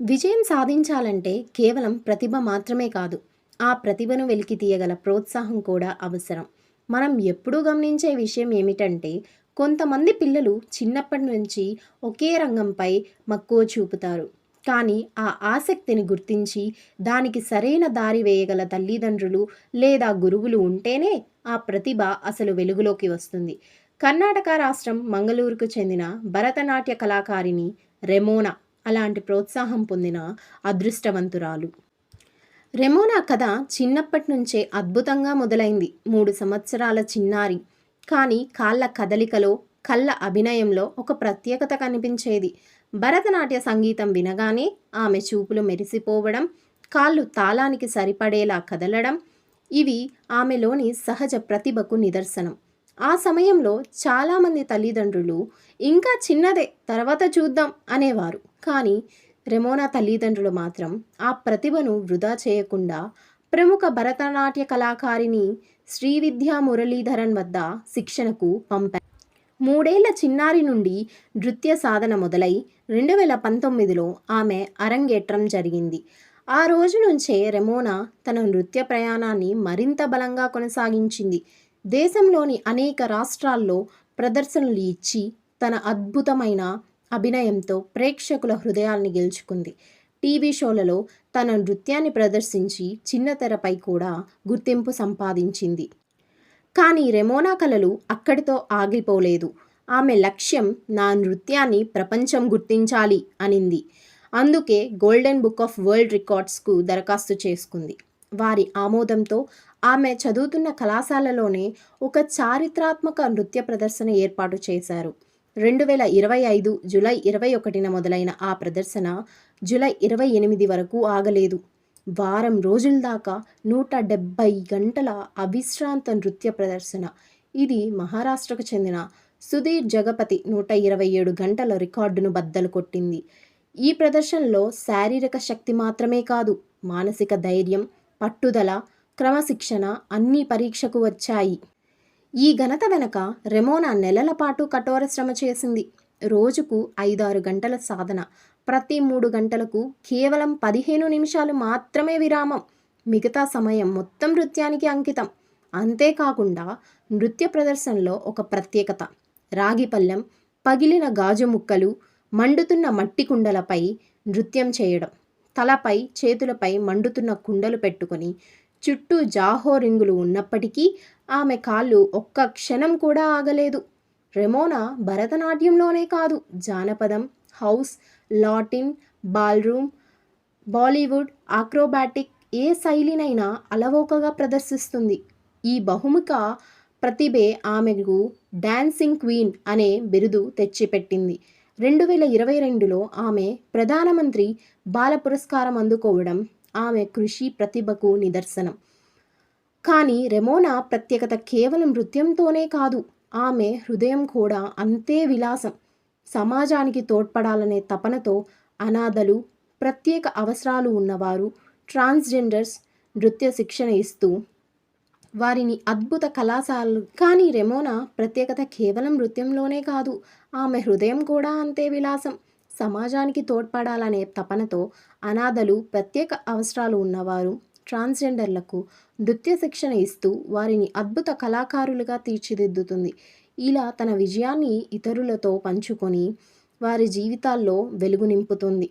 విజయం సాధించాలంటే కేవలం ప్రతిభ మాత్రమే కాదు ఆ ప్రతిభను వెలికి తీయగల ప్రోత్సాహం కూడా అవసరం. మనం ఎప్పుడూ గమనించే విషయం ఏమిటంటే కొంతమంది పిల్లలు చిన్నప్పటి నుంచి ఒకే రంగంపై మక్కువ చూపుతారు. కానీ ఆ ఆసక్తిని గుర్తించి దానికి సరైన దారి వేయగల తల్లిదండ్రులు లేదా గురువులు ఉంటేనే ఆ ప్రతిభ అసలు వెలుగులోకి వస్తుంది. కర్ణాటక రాష్ట్రం మంగళూరుకు చెందిన భరతనాట్య కళాకారిణి రెమోనా అలాంటి ప్రోత్సాహం పొందిన అదృష్టవంతురాలు. రెమోనా కథ చిన్నప్పటి నుంచే అద్భుతంగా మొదలైంది. మూడు సంవత్సరాల చిన్నారి. కానీ కాళ్ళ కదలికలో కళ్ళ అభినయంలో ఒక ప్రత్యేకత కనిపించేది. భరతనాట్య సంగీతం వినగానే ఆమె చూపులు మెరిసిపోవడం కాళ్ళు తాళానికి సరిపడేలా కదలడం ఇవి ఆమెలోని సహజ ప్రతిభకు నిదర్శనం. ఆ సమయంలో చాలామంది తల్లిదండ్రులు ఇంకా చిన్నదే తర్వాత చూద్దాం అనేవారు. కానీ రెమోనా తల్లిదండ్రులు మాత్రం ఆ ప్రతిభను వృధా చేయకుండా ప్రముఖ భరతనాట్య కళాకారిణి శ్రీవిద్యా మురళీధరన్ వద్ద శిక్షణకు పంపారు. మూడేళ్ళ చిన్నారి నుండి నృత్య సాధన మొదలై రెండు వేల పంతొమ్మిదిలో ఆమె అరంగేట్రం జరిగింది. ఆ రోజు నుంచే రెమోనా తన నృత్య ప్రయాణాన్ని మరింత బలంగా కొనసాగించింది. దేశంలోని అనేక రాష్ట్రాల్లో ప్రదర్శనలు ఇచ్చి తన అద్భుతమైన అభినయంతో ప్రేక్షకుల హృదయాల్ని గెలుచుకుంది. టీవీ షోలలో తన నృత్యాన్ని ప్రదర్శించి చిన్న తెరపై కూడా గుర్తింపు సంపాదించింది. కానీ రెమోనా కళలు అక్కడితో ఆగిపోలేదు. ఆమె లక్ష్యం నా నృత్యాన్ని ప్రపంచం గుర్తించాలి అనింది. అందుకే గోల్డెన్ బుక్ ఆఫ్ వరల్డ్ రికార్డ్స్కు దరఖాస్తు చేసుకుంది. వారి ఆమోదంతో ఆమె చదువుతున్న కళాశాలలోనే ఒక చారిత్రాత్మక నృత్య ప్రదర్శన ఏర్పాటు చేశారు. రెండు వేల ఇరవై ఐదు జులై ఇరవై ఒకటిన మొదలైన ఆ ప్రదర్శన జులై ఇరవై ఎనిమిది వరకు ఆగలేదు. వారం రోజుల దాకా నూట డెబ్బై గంటల అవిశ్రాంత నృత్య ప్రదర్శన. ఇది మహారాష్ట్రకు చెందిన సుధీర్ జగపతి నూట ఇరవై ఏడు గంటల రికార్డును బద్దలు కొట్టింది. ఈ ప్రదర్శనలో శారీరక శక్తి మాత్రమే కాదు మానసిక ధైర్యం పట్టుదల క్రమశిక్షణ అన్నీ పరీక్షకు వచ్చాయి. ఈ ఘనత వెనక రెమోనా నెలల పాటు కఠోర శ్రమ చేసింది. రోజుకు ఐదారు గంటల సాధన. ప్రతి మూడు గంటలకు కేవలం పదిహేను నిమిషాలు మాత్రమే విరామం. మిగతా సమయం మొత్తం నృత్యానికి అంకితం. అంతేకాకుండా నృత్య ప్రదర్శనలో ఒక ప్రత్యేకత. రాగిపల్లెం పగిలిన గాజు ముక్కలు మండుతున్న మట్టి కుండలపై నృత్యం చేయడం. తలపై చేతులపై మండుతున్న కుండలు పెట్టుకొని చుట్టూ జాహో రింగులు ఉన్నప్పటికీ ఆమె కాళ్ళు ఒక్క క్షణం కూడా ఆగలేదు. రెమోనా భరతనాట్యంలోనే కాదు. జానపదం house Latin ballroom Bollywood acrobatic ఏ శైలినైనా అలవోకగా ప్రదర్శిస్తుంది. ఈ బహుముఖ ప్రతిభే ఆమెకు డాన్సింగ్ క్వీన్ అనే బిరుదు తెచ్చిపెట్టింది. రెండు వేల ఇరవై రెండులో ఆమె ప్రధానమంత్రి బాల పురస్కారం అందుకోవడం ఆమె కృషి ప్రతిభకు నిదర్శనం. కానీ రెమోనా ప్రత్యేకత కేవలం నృత్యంతోనే కాదు ఆమె హృదయం కూడా అంతే విలాసం. సమాజానికి తోడ్పడాలనే తపనతో అనాథలు ప్రత్యేక అవసరాలు ఉన్నవారు ట్రాన్స్జెండర్స్ నృత్య శిక్షణ ఇస్తూ వారిని అద్భుత కళాశాలలు కానీ రెమోనా ప్రత్యేకత కేవలం నృత్యంలోనే కాదు ఆమె హృదయం కూడా అంతే విలాసం. సమాజానికి తోడ్పడాలనే తపనతో అనాథలు ప్రత్యేక అవసరాలు ఉన్నవారు ట్రాన్స్జెండర్లకు నృత్య శిక్షణ ఇస్తూ వారిని అద్భుత కళాకారులుగా తీర్చిదిద్దుతుంది. ఇలా తన విజయాన్ని ఇతరులతో పంచుకొని వారి జీవితాల్లో వెలుగు నింపుతుంది.